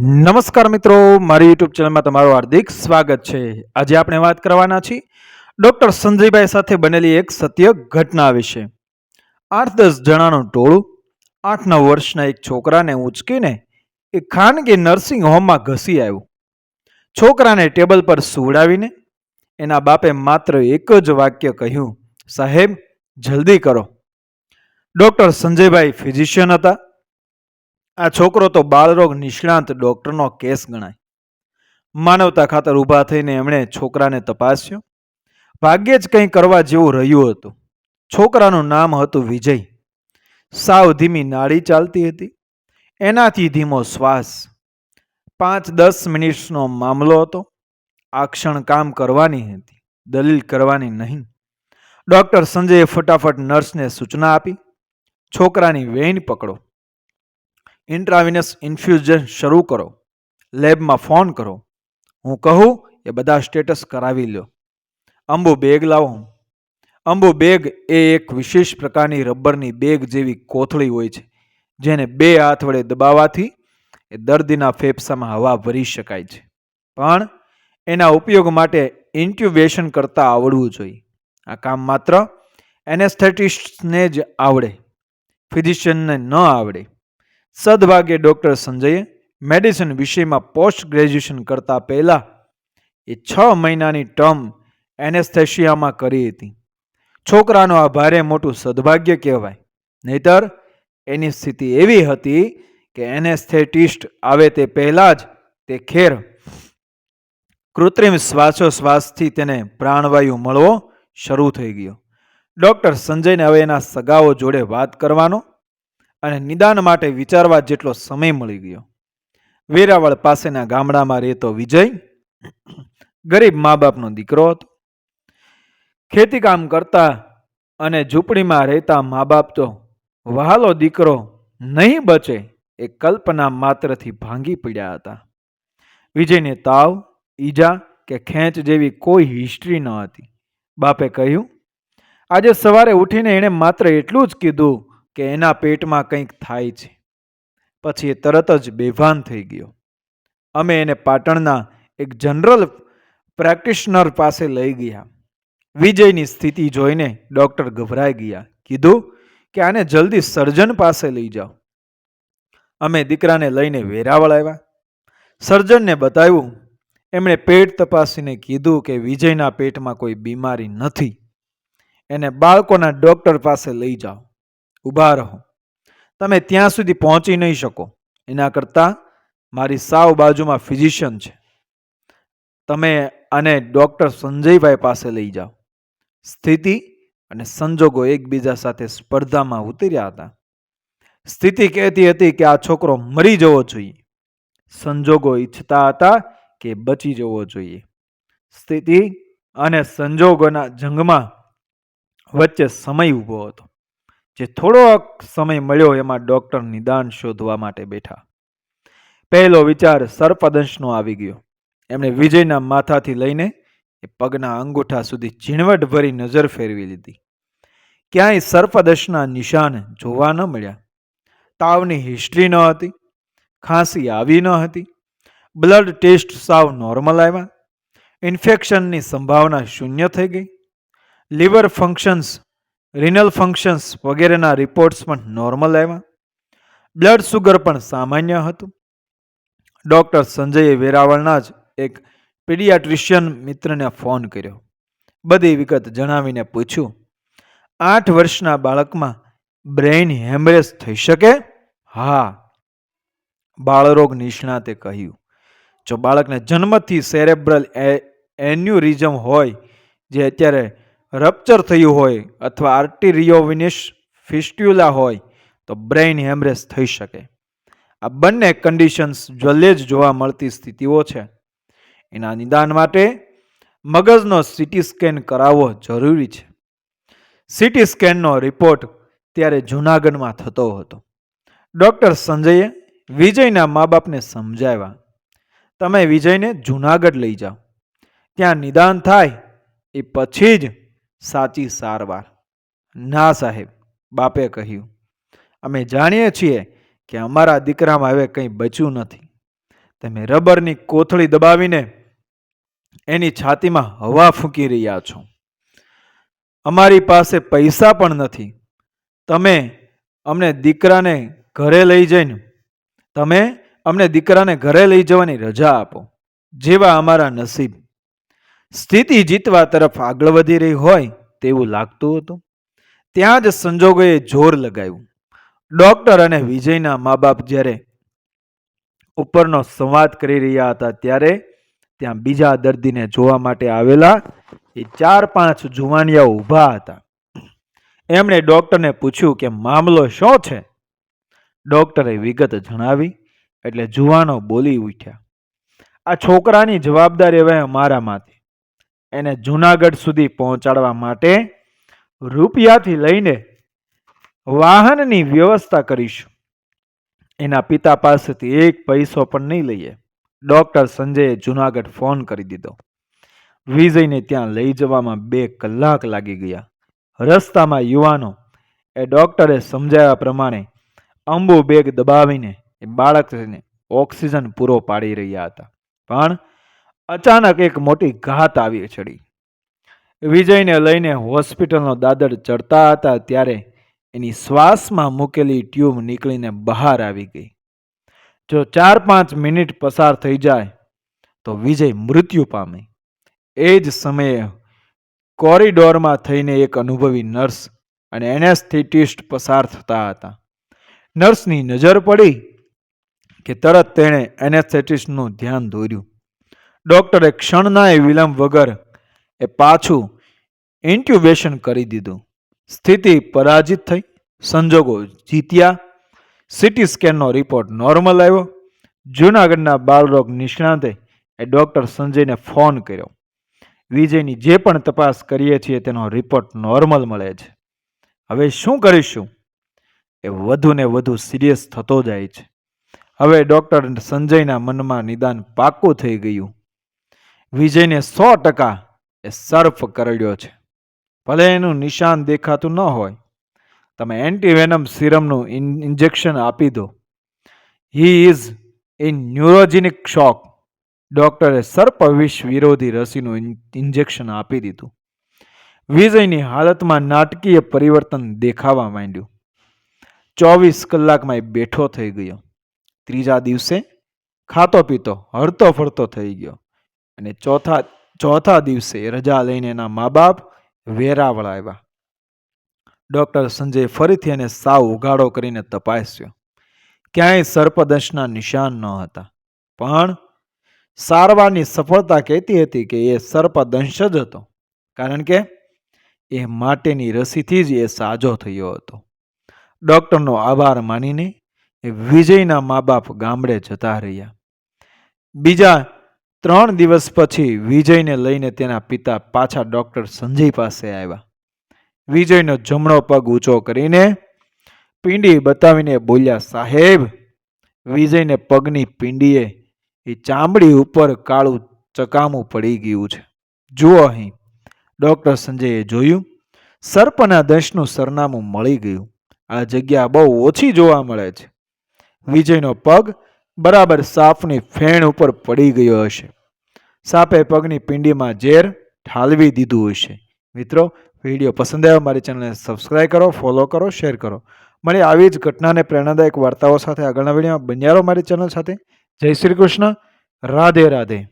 નમસ્કાર મિત્રો, મારી યુટ્યુબ ચેનલમાં તમારું હાર્દિક સ્વાગત છે. આજે આપણે વાત કરવાના છીએ ડૉક્ટર સંજયભાઈ સાથે બનેલી એક સત્ય ઘટના વિશે. આઠ દસ જણાનું ટોળું, આઠ નવ વર્ષના એક છોકરાને ઉંચકીને એ ખાનગી નર્સિંગ હોમમાં ઘસી આવ્યું. છોકરાને ટેબલ પર સુવડાવીને એના બાપે માત્ર એક જ વાક્ય કહ્યું, સાહેબ, જલ્દી કરો. ડૉક્ટર સંજયભાઈ ફિઝિશિયન હતા. આ છોકરો તો બાળરોગ નિષ્ણાંત ડૉક્ટરનો કેસ ગણાય. માનવતા ખાતર ઊભા થઈને એમણે છોકરાને તપાસ્યો. ભાગ્યે જ કંઈ કરવા જેવું રહ્યું હતું. છોકરાનું નામ હતું વિજય. સાવ ધીમી નાળી ચાલતી હતી. એનાથી ધીમો શ્વાસ. પાંચ દસ મિનિટ્સનો મામલો હતો. આ ક્ષણ કામ કરવાની હતી, દલીલ કરવાની નહીં. ડૉક્ટર સંજયે ફટાફટ નર્સને સૂચના આપી. છોકરાની વેઇન પકડો. ઇન્ટ્રાવિનસ ઇન્ફ્યુઝન શરૂ કરો. લેબમાં ફોન કરો. હું કહું, એ બધા સ્ટેટસ કરાવી લો અંબુ બેગ લાવો. અંબુ બેગ એ એક વિશેષ પ્રકારની રબરની બેગ જેવી કોથળી હોય છે, જેને બે હાથ વડે દબાવવાથી એ દર્દીના ફેફસામાં હવા ભરી શકાય છે. પણ એના ઉપયોગ માટે ઇન્ટ્યુબેશન કરતાં આવડવું જોઈએ. આ કામ માત્ર એનેસ્થેટિસ્ટને જ આવડે. ફિઝિશિયનને ન આવડે. સદભાગ્યે ડૉક્ટર સંજયે મેડિસિન વિષયમાં પોસ્ટ ગ્રેજ્યુએશન કરતાં પહેલાં એ છ મહિનાની ટર્મ એનેસ્થેશિયામાં કરી હતી. છોકરાનું આ ભારે મોટું સદભાગ્ય કહેવાય. નહીતર, એની સ્થિતિ એવી હતી કે એનેસ્થેટિસ્ટ આવે તે પહેલાં જ તે ખેર કૃત્રિમ શ્વાસોશ્વાસથી તેને પ્રાણવાયુ મળવો શરૂ થઈ ગયો. ડૉક્ટર સંજયને હવે એના સગાઓ જોડે વાત કરવાનો અને નિદાન માટે વિચારવા જેટલો સમય મળી ગયો. વેરાવળ પાસેના ગામડામાં રહેતો વિજય ગરીબ મા બાપનો દીકરો હતો. ખેતીકામ કરતા અને ઝૂંપડીમાં રહેતા મા બાપ તો વહાલો દીકરો નહીં બચે એ કલ્પના માત્રથી ભાંગી પડ્યા હતા. વિજયને તાવ, ઈજા કે ખેંચ જેવી કોઈ હિસ્ટ્રી ન હતી. બાપે કહ્યું, આજે સવારે ઉઠીને એણે માત્ર એટલું જ કીધું કે એના પેટમાં કંઈક થાય છે. પછી એ તરત જ બેભાન થઈ ગયો. અમે એને પાટણના એક જનરલ પ્રેક્ટિશનર પાસે લઈ ગયા. વિજયની સ્થિતિ જોઈને ડૉક્ટર ગભરાઈ ગયા. કીધું કે આને જલ્દી સર્જન પાસે લઈ જાઓ. અમે દીકરાને લઈને વેરાવળ આવ્યા. સર્જનને બતાવ્યું. એમણે પેટ તપાસીને કીધું કે વિજયના પેટમાં કોઈ બીમારી નથી. એને બાળકોના ડૉક્ટર પાસે લઈ જાઓ. ઊભા રહો. તમે ત્યાં સુધી પહોંચી નહીં શકો. એના કરતાં મારી સાવ બાજુમાં ફિઝિશિયન છે. તમે આને ડૉક્ટર સંજયભાઈ પાસે લઈ જાઓ. સ્થિતિ અને સંજોગો એકબીજા સાથે સ્પર્ધામાં ઉતર્યા હતા. સ્થિતિ કહેતી હતી કે આ છોકરો મરી જવો જોઈએ. સંજોગો ઈચ્છતા હતા કે બચી જવો જોઈએ. સ્થિતિ અને સંજોગોના જંગમાં વચ્ચે સમય ઊભો હતો. જે થોડોક સમય મળ્યો એમાં ડૉક્ટર નિદાન શોધવા માટે બેઠા. પહેલો વિચાર સર્પદંશનો આવી ગયો. એમણે વિજયના માથાથી લઈને એ પગના અંગૂઠા સુધી ઝીણવટભરી નજર ફેરવી લીધી. ક્યાંય સર્પદંશના નિશાન જોવા ન મળ્યા. તાવની હિસ્ટ્રી ન હતી. ખાંસી આવી ન હતી. બ્લડ ટેસ્ટ સાવ નોર્મલ આવ્યા. ઇન્ફેક્શનની સંભાવના શૂન્ય થઈ ગઈ. લીવર ફંક્શન્સ રિનલ ફંક્શન્સ વગેરેના રિપોર્ટ્સ પણ નોર્મલ આવ્યા. બ્લડ સુગર પણ સામાન્ય હતું. ડૉક્ટર સંજયે વેરાવળના જ એક પીડિયાટ્રિશિયન મિત્રને ફોન કર્યો. બધી વિગત જણાવીને પૂછ્યું, આઠ વર્ષના બાળકમાં બ્રેઇન હેમરેજ થઈ શકે? હા. બાળરોગ નિષ્ણાતે કહ્યું, જો બાળકને જન્મથી સેરેબ્રલ એન્યુરિઝમ હોય, જે અત્યારે રપ્ચર થયું હોય અથવા આર્ટિરિયોવિનિસ ફિસ્ટ્યુલા હોય, તો બ્રેઇન હેમરેજ થઈ શકે. આ બંને કન્ડિશન્સ જલ્દે જ જોવા મળતી સ્થિતિઓ છે. એના નિદાન માટે મગજનો સીટી સ્કેન કરાવવો જરૂરી છે. સીટી સ્કેનનો રિપોર્ટ ત્યારે જૂનાગઢમાં થતો હતો. ડૉક્ટર સંજયે વિજયના મા બાપને સમજાવ્યા, તમે વિજયને જૂનાગઢ લઈ જાઓ. ત્યાં નિદાન થાય એ પછી જ સાચી સારવાર. ના સાહેબ, બાપે કહ્યું. અમે જાણીએ છીએ કે અમારા દીકરામાં હવે કંઈ બચ્યું નથી. તમે રબરની કોથળી દબાવીને એની છાતીમાં હવા ફૂંકી રહ્યા છો. અમારી પાસે પૈસા પણ નથી. તમે અમને દીકરાને ઘરે લઈ જઈને, તમે અમને દીકરાને ઘરે લઈ જવાની રજા આપો, જેવા અમારા નસીબ સ્થિતિ જીતવા તરફ આગળ વધી રહી હોય તેવું લાગતું હતું. ત્યાં જ સંજોગોએ જોર લગાવ્યું. ડોક્ટર અને વિજયના મા બાપ જ્યારે ઉપરનો સંવાદ કરી રહ્યા હતા ત્યારે ત્યાં બીજા દર્દીને જોવા માટે આવેલા એ ચાર પાંચ જુવાનિયા ઊભા હતા. એમણે ડોક્ટરને પૂછ્યું કે મામલો શું છે? ડોક્ટરે વિગત જણાવી એટલે જુવાનો બોલી ઉઠ્યા. આ છોકરાની જવાબદારી હવે અમારામાંથી એને જુનાગઢ સુધી પહોંચાડવા માટે રૂપિયાથી લઈને વાહનની વ્યવસ્થા કરીશું. એના પિતા પાસેથી એક પૈસો પણ નહીં લઈએ. ડૉક્ટર સંજયે જુનાગઢ ફોન કરી દીધો. વિજયને ત્યાં લઈ જવામાં બે કલાક લાગી ગયા. રસ્તામાં યુવાનો એ ડૉક્ટરે સમજાવ્યા પ્રમાણે અંબુ બેગ દબાવીને એ બાળકને ઓક્સિજન પૂરો પાડી રહ્યા હતા. પણ અચાનક એક મોટી ઘાત આવી ચડી. વિજયને લઈને હોસ્પિટલનો દાદર ચડતા હતા ત્યારે એની શ્વાસમાં મૂકેલી ટ્યુબ નીકળીને બહાર આવી ગઈ. જો ચાર પાંચ મિનિટ પસાર થઈ જાય, તો વિજય મૃત્યુ પામે. એ જ સમયે કોરિડોરમાં થઈને એક અનુભવી નર્સ અને એનેસ્થેટિસ્ટ પસાર થતા હતા. નર્સની નજર પડી કે તરત તેણે એનેસ્થેટિસ્ટનું ધ્યાન દોર્યું. ડોક્ટરે ક્ષણનાય વિલંબ વગર એ પાછું ઇન્ટ્યુબેશન કરી દીધું. સ્થિતિ પરાજિત થઈ. સંજોગો જીત્યા. સિટી સ્કેનનો રિપોર્ટ નોર્મલ આવ્યો. જૂનાગઢના બાળરોગ નિષ્ણાંતે એ ડૉક્ટર સંજયને ફોન કર્યો. વિજયની જે પણ તપાસ કરીએ છીએ તેનો રિપોર્ટ નોર્મલ મળે છે. હવે શું કરીશું? એ વધુ ને વધુ સિરિયસ થતો જાય છે. હવે ડૉક્ટર સંજયના મનમાં નિદાન પાકું થઈ ગયું. વિજયને સો ટકા એ સર્ફ કરડ્યો છે. ભલે એનું નિશાન દેખાતું ન હોય, તમે એન્ટીવેનમ સિરમનું ઇન્જેક્શન આપી દો. He is in neurogenic shock. ડૉક્ટરે સર્પ વિષ વિરોધી રસીનું ઇન્જેક્શન આપી દીધું. વિજયની હાલતમાં નાટકીય પરિવર્તન દેખાવા માંડ્યું. ચોવીસ કલાકમાં એ બેઠો થઈ ગયો. ત્રીજા દિવસે ખાતો પીતો હરતો ફરતો થઈ ગયો. અને ચોથા ચોથા દિવસે રજા લઈને એના મા બાપ વેરાવળ આવ્યા. ડૉક્ટર સંજય ફરીથી એને સાવ ઉઘાડો કરીને તપાસ્યો. ક્યાંય સર્પદંશના નિશાન ન હતા. પણ સારવારની સફળતા કહેતી હતી કે એ સર્પદંશ જ હતો. કારણ કે એ માટેની રસીથી જ એ સાજો થયો હતો. ડૉક્ટરનો આભાર માનીને એ વિજયના મા બાપ ગામડે જતા રહ્યા. બીજા ત્રણ દિવસ પછી વિજયને લઈને તેના પિતા પાછા ડૉક્ટર સંજય પાસે આવ્યા. વિજયનો જમણો પગ ઊંચો કરીને પિંડી બતાવીને બોલ્યા, સાહેબ, વિજયને પગની પિંડીએ એ ચામડી ઉપર કાળું ચકામું પડી ગયું છે. જુઓ અહીં. ડૉક્ટર સંજયે જોયું, સર્પના દંશનું સરનામું મળી ગયું. આ જગ્યા બહુ ઓછી જોવા મળે છે. વિજયનો પગ બરાબર સાપની ફેણ ઉપર પડી ગયો હશે. સાપે પગની પિંડીમાં ઝેર ઠાલવી દીધું હશે. મિત્રો, વીડિયો પસંદ આવ્યો મારી ચેનલને સબસ્ક્રાઈબ કરો ફોલો કરો શેર કરો. મળી આવી જ ઘટનાને પ્રેરણાદાયક વાર્તાઓ સાથે આગળના વિડીયોમાં. બન્યા મારી ચેનલ સાથે. જય શ્રી કૃષ્ણ. રાધે રાધે.